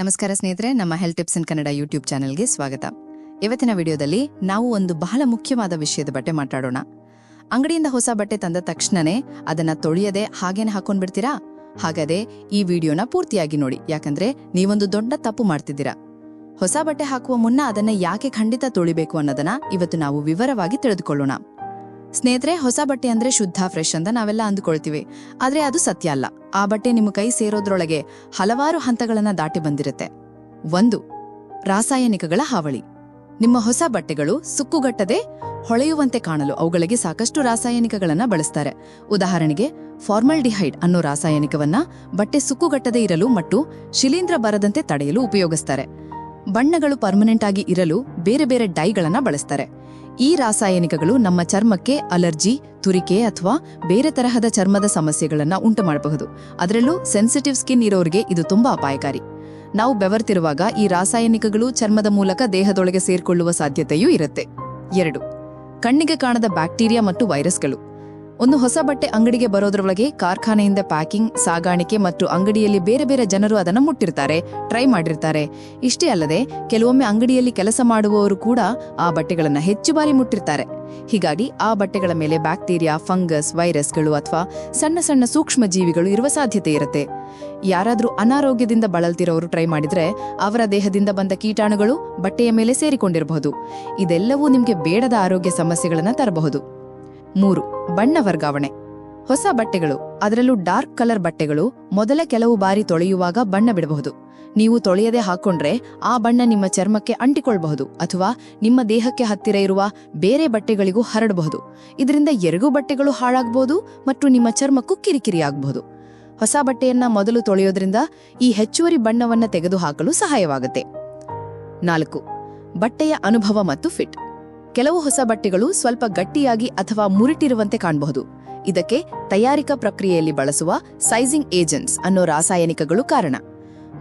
ನಮಸ್ಕಾರ ಸ್ನೇಹಿತರೆ, ನಮ್ಮ health tips in Kannada YouTube ಚಾನೆಲ್ಗೆ ಸ್ವಾಗತ. ಇವತ್ತಿನ ವಿಡಿಯೋದಲ್ಲಿ ನಾವು ಒಂದು ಬಹಳ ಮುಖ್ಯವಾದ ವಿಷಯದ ಬಟ್ಟೆ ಮಾತಾಡೋಣ. ಅಂಗಡಿಯಿಂದ ಹೊಸ ಬಟ್ಟೆ ತಂದ ತಕ್ಷಣನೇ ಅದನ್ನ ತೊಳೆಯದೆ ಹಾಗೇನೆ ಹಾಕೊಂಡ್ಬಿಡ್ತೀರಾ? ಹಾಗಾದ್ರೆ ಈ ವಿಡಿಯೋನ ಪೂರ್ತಿಯಾಗಿ ನೋಡಿ. ಯಾಕಂದ್ರೆ ನೀವೊಂದು ದೊಡ್ಡ ತಪ್ಪು ಮಾಡ್ತಿದ್ದೀರಾ. ಹೊಸ ಬಟ್ಟೆ ಹಾಕುವ ಮುನ್ನ ಅದನ್ನ ಯಾಕೆ ಖಂಡಿತ ತೊಳಿಬೇಕು ಅನ್ನೋದನ್ನ ಇವತ್ತು ನಾವು ವಿವರವಾಗಿ ತಿಳಿದುಕೊಳ್ಳೋಣ. ಸ್ನೇಹಿತರೆ, ಹೊಸ ಬಟ್ಟೆ ಅಂದ್ರೆ ಶುದ್ಧ ಫ್ರೆಶ್ ಅಂತ ನಾವೆಲ್ಲ ಅಂದುಕೊಳ್ತೀವಿ. ಆದ್ರೆ ಅದು ಸತ್ಯ ಅಲ್ಲ. ಆ ಬಟ್ಟೆ ನಿಮ್ಮ ಕೈ ಸೇರೋದ್ರೊಳಗೆ ಹಲವಾರು ಹಂತಗಳನ್ನು ದಾಟಿ ಬಂದಿರುತ್ತೆ. ಒಂದು, ರಾಸಾಯನಿಕಗಳ ಹಾವಳಿ. ನಿಮ್ಮ ಹೊಸ ಬಟ್ಟೆಗಳು ಸುಕ್ಕುಗಟ್ಟದೆ ಹೊಳೆಯುವಂತೆ ಕಾಣಲು ಅವುಗಳಿಗೆ ಸಾಕಷ್ಟು ರಾಸಾಯನಿಕಗಳನ್ನು ಬಳಸ್ತಾರೆ. ಉದಾಹರಣೆಗೆ, ಫಾರ್ಮಲ್ಡಿಹೈಡ್ ಅನ್ನೋ ರಾಸಾಯನಿಕವನ್ನ ಬಟ್ಟೆ ಸುಕ್ಕುಗಟ್ಟದೆ ಇರಲು ಮತ್ತು ಶಿಲೀಂಧ್ರ ಬರದಂತೆ ತಡೆಯಲು ಉಪಯೋಗಿಸ್ತಾರೆ. ಬಣ್ಣಗಳು ಪರ್ಮನೆಂಟ್ ಆಗಿ ಇರಲು ಬೇರೆ ಬೇರೆ ಡೈಗಳನ್ನು ಬಳಸ್ತಾರೆ. ಈ ರಾಸಾಯನಿಕಗಳು ನಮ್ಮ ಚರ್ಮಕ್ಕೆ ಅಲರ್ಜಿ ತುರಿಕೆ ಅಥವಾ ಬೇರೆ ತರಹದ ಚರ್ಮದ ಸಮಸ್ಯೆಗಳನ್ನು ಉಂಟು ಮಾಡಬಹುದು ಅದರಲ್ಲೂ ಸೆನ್ಸಿಟಿವ್ ಸ್ಕಿನ್ ಇರೋರಿಗೆ ಇದು ತುಂಬಾ ಅಪಾಯಕಾರಿ. ನಾವು ಬೆವರ್ತಿರುವಾಗ ಈ ರಾಸಾಯನಿಕಗಳು ಚರ್ಮದ ಮೂಲಕ ದೇಹದೊಳಗೆ ಸೇರಿಕೊಳ್ಳುವ ಸಾಧ್ಯತೆಯೂ ಇರುತ್ತೆ. ಎರಡು, ಕಣ್ಣಿಗೆ ಕಾಣದ ಬ್ಯಾಕ್ಟೀರಿಯಾ ಮತ್ತು ವೈರಸ್ಗಳು ಒಂದು ಹೊಸ ಬಟ್ಟೆ ಅಂಗಡಿಗೆ ಬರೋದ್ರೊಳಗೆ ಕಾರ್ಖಾನೆಯಿಂದ ಪ್ಯಾಕಿಂಗ್, ಸಾಗಾಣಿಕೆ ಮತ್ತು ಅಂಗಡಿಯಲ್ಲಿ ಬೇರೆ ಬೇರೆ ಜನರು ಅದನ್ನು ಮುಟ್ಟಿರ್ತಾರೆ, ಟ್ರೈ ಮಾಡಿರ್ತಾರೆ. ಇಷ್ಟೇ ಅಲ್ಲದೆ, ಕೆಲವೊಮ್ಮೆ ಅಂಗಡಿಯಲ್ಲಿ ಕೆಲಸ ಮಾಡುವವರು ಕೂಡ ಆ ಬಟ್ಟೆಗಳನ್ನು ಹೆಚ್ಚು ಬಾರಿ ಮುಟ್ಟಿರ್ತಾರೆ. ಹೀಗಾಗಿ ಆ ಬಟ್ಟೆಗಳ ಮೇಲೆ ಬ್ಯಾಕ್ಟೀರಿಯಾ, ಫಂಗಸ್, ವೈರಸ್ಗಳು ಅಥವಾ ಸಣ್ಣ ಸಣ್ಣ ಸೂಕ್ಷ್ಮ ಜೀವಿಗಳು ಇರುವ ಸಾಧ್ಯತೆ ಇರುತ್ತೆ. ಯಾರಾದರೂ ಅನಾರೋಗ್ಯದಿಂದ ಬಳಲ್ತಿರೋರು ಟ್ರೈ ಮಾಡಿದ್ರೆ ಅವರ ದೇಹದಿಂದ ಬಂದ ಕೀಟಾಣುಗಳು ಬಟ್ಟೆಯ ಮೇಲೆ ಸೇರಿಕೊಂಡಿರಬಹುದು. ಇದೆಲ್ಲವೂ ನಿಮಗೆ ಬೇಡದ ಆರೋಗ್ಯ ಸಮಸ್ಯೆಗಳನ್ನು ತರಬಹುದು. ಮೂರು, ಬಣ್ಣ ವರ್ಗಾವಣೆ. ಹೊಸ ಬಟ್ಟೆಗಳು, ಅದರಲ್ಲೂ ಡಾರ್ಕ್ ಕಲರ್ ಬಟ್ಟೆಗಳು, ಮೊದಲ ಕೆಲವು ಬಾರಿ ತೊಳೆಯುವಾಗ ಬಣ್ಣ ಬಿಡಬಹುದು. ನೀವು ತೊಳೆಯದೆ ಹಾಕೊಂಡ್ರೆ ಆ ಬಣ್ಣ ನಿಮ್ಮ ಚರ್ಮಕ್ಕೆ ಅಂಟಿಕೊಳ್ಳಬಹುದು ಅಥವಾ ನಿಮ್ಮ ದೇಹಕ್ಕೆ ಹತ್ತಿರ ಇರುವ ಬೇರೆ ಬಟ್ಟೆಗಳಿಗೂ ಹರಡಬಹುದು. ಇದರಿಂದ ಎರಗೂ ಬಟ್ಟೆಗಳು ಹಾಳಾಗಬಹುದು ಮತ್ತು ನಿಮ್ಮ ಚರ್ಮಕ್ಕೂ ಕಿರಿಕಿರಿಯಾಗಬಹುದು. ಹೊಸ ಬಟ್ಟೆಯನ್ನ ಮೊದಲು ತೊಳೆಯೋದ್ರಿಂದ ಈ ಹೆಚ್ಚುವರಿ ಬಣ್ಣವನ್ನ ತೆಗೆದುಹಾಕಲು ಸಹಾಯವಾಗುತ್ತೆ. ನಾಲ್ಕು, ಬಟ್ಟೆಯ ಅನುಭವ ಮತ್ತು ಫಿಟ್ ಕೆಲವು ಹೊಸ ಬಟ್ಟೆಗಳು ಸ್ವಲ್ಪ ಗಟ್ಟಿಯಾಗಿ ಅಥವಾ ಮುರಿಟಿರುವಂತೆ ಕಾಣಬಹುದು. ಇದಕ್ಕೆ ತಯಾರಿಕಾ ಪ್ರಕ್ರಿಯೆಯಲ್ಲಿ ಬಳಸುವ ಸೈಜಿಂಗ್ ಏಜೆಂಟ್ಸ್ ಅನ್ನೋ ರಾಸಾಯನಿಕಗಳು ಕಾರಣ.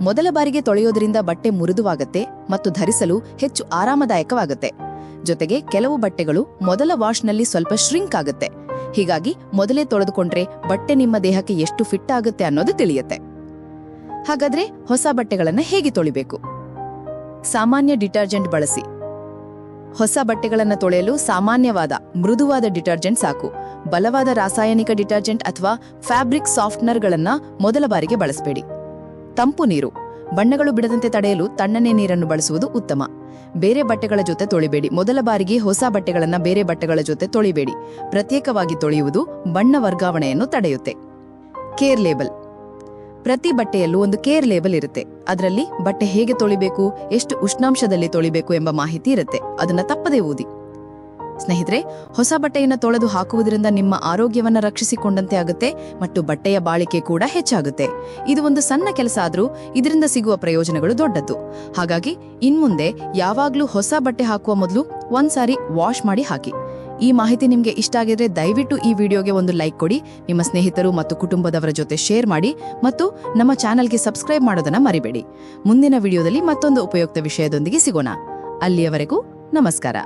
ಮೊದಲ ಬಾರಿಗೆ ತೊಳೆಯೋದ್ರಿಂದ ಬಟ್ಟೆ ಮುರಿದುವಾಗತ್ತೆ ಮತ್ತು ಧರಿಸಲು ಹೆಚ್ಚು ಆರಾಮದಾಯಕವಾಗುತ್ತೆ. ಜೊತೆಗೆ ಕೆಲವು ಬಟ್ಟೆಗಳು ಮೊದಲ ವಾಶ್ನಲ್ಲಿ ಸ್ವಲ್ಪ ಶ್ರಿಂಕ್ ಆಗುತ್ತೆ. ಹೀಗಾಗಿ ಮೊದಲೇ ತೊಳೆದುಕೊಂಡ್ರೆ ಬಟ್ಟೆ ನಿಮ್ಮ ದೇಹಕ್ಕೆ ಎಷ್ಟು ಫಿಟ್ ಆಗುತ್ತೆ ಅನ್ನೋದು ತಿಳಿಯುತ್ತೆ. ಹಾಗಾದ್ರೆ ಹೊಸ ಬಟ್ಟೆಗಳನ್ನು ಹೇಗೆ ತೊಳಿಬೇಕು? ಸಾಮಾನ್ಯ ಡಿಟರ್ಜೆಂಟ್ ಬಳಸಿ. ಹೊಸ ಬಟ್ಟೆಗಳನ್ನು ತೊಳೆಯಲು ಸಾಮಾನ್ಯವಾದ ಮೃದುವಾದ ಡಿಟರ್ಜೆಂಟ್ ಸಾಕು. ಬಲವಾದ ರಾಸಾಯನಿಕ ಡಿಟರ್ಜೆಂಟ್ ಅಥವಾ ಫ್ಯಾಬ್ರಿಕ್ ಸಾಫ್ಟ್ನರ್ಗಳನ್ನು ಮೊದಲ ಬಾರಿಗೆ ಬಳಸಬೇಡಿ. ತಂಪು ನೀರು. ಬಣ್ಣಗಳು ಬಿಡದಂತೆ ತಡೆಯಲು ತಣ್ಣನೆ ನೀರನ್ನು ಬಳಸುವುದು ಉತ್ತಮ. ಬೇರೆ ಬಟ್ಟೆಗಳ ಜೊತೆ ತೊಳಿಬೇಡಿ. ಮೊದಲ ಬಾರಿಗೆ ಹೊಸ ಬಟ್ಟೆಗಳನ್ನು ಬೇರೆ ಬಟ್ಟೆಗಳ ಜೊತೆ ತೊಳಿಬೇಡಿ. ಪ್ರತ್ಯೇಕವಾಗಿ ತೊಳೆಯುವುದು ಬಣ್ಣ ವರ್ಗಾವಣೆಯನ್ನು ತಡೆಯುತ್ತೆ. Care label. ಪ್ರತಿ ಬಟ್ಟೆಯಲ್ಲೂ ಒಂದು ಕೇರ್ ಲೇಬಲ್ ಇರುತ್ತೆ. ಅದರಲ್ಲಿ ಬಟ್ಟೆ ಹೇಗೆ ತೊಳಿಬೇಕು, ಎಷ್ಟು ಉಷ್ಣಾಂಶದಲ್ಲಿ ತೊಳಿಬೇಕು ಎಂಬ ಮಾಹಿತಿ ಇರುತ್ತೆ. ಅದನ್ನ ತಪ್ಪದೇ ಓದಿ ಸ್ನೇಹಿತರೆ, ಹೊಸ ಬಟ್ಟೆಯನ್ನು ತೊಳೆದು ಹಾಕುವುದರಿಂದ ನಿಮ್ಮ ಆರೋಗ್ಯವನ್ನು ರಕ್ಷಿಸಿಕೊಂಡಂತೆ ಆಗುತ್ತೆ ಮತ್ತು ಬಟ್ಟೆಯ ಬಾಳಿಕೆ ಕೂಡ ಹೆಚ್ಚಾಗುತ್ತೆ. ಇದು ಒಂದು ಸಣ್ಣ ಕೆಲಸ ಆದರೂ ಇದರಿಂದ ಸಿಗುವ ಪ್ರಯೋಜನಗಳು ದೊಡ್ಡದ್ದು. ಹಾಗಾಗಿ ಇನ್ಮುಂದೆ ಯಾವಾಗಲೂ ಹೊಸ ಬಟ್ಟೆ ಹಾಕುವ ಮೊದಲು ಒಂದ್ಸಾರಿ ವಾಶ್ ಮಾಡಿ ಹಾಕಿ. ಈ ಮಾಹಿತಿ ನಿಮಗೆ ಇಷ್ಟ ಆಗಿದ್ರೆ ದಯವಿಟ್ಟು ಈ ವಿಡಿಯೋಗೆ ಒಂದು ಲೈಕ್ ಕೊಡಿ, ನಿಮ್ಮ ಸ್ನೇಹಿತರು ಮತ್ತು ಕುಟುಂಬದವರ ಜೊತೆ ಶೇರ್ ಮಾಡಿ ಮತ್ತು ನಮ್ಮ ಚಾನಲ್ಗೆ ಸಬ್ಸ್ಕ್ರೈಬ್ ಮಾಡೋದನ್ನ ಮರಿಬೇಡಿ. ಮುಂದಿನ ವಿಡಿಯೋದಲ್ಲಿ ಮತ್ತೊಂದು ಉಪಯುಕ್ತ ವಿಷಯದೊಂದಿಗೆ ಸಿಗೋಣ. ಅಲ್ಲಿಯವರೆಗೂ ನಮಸ್ಕಾರ.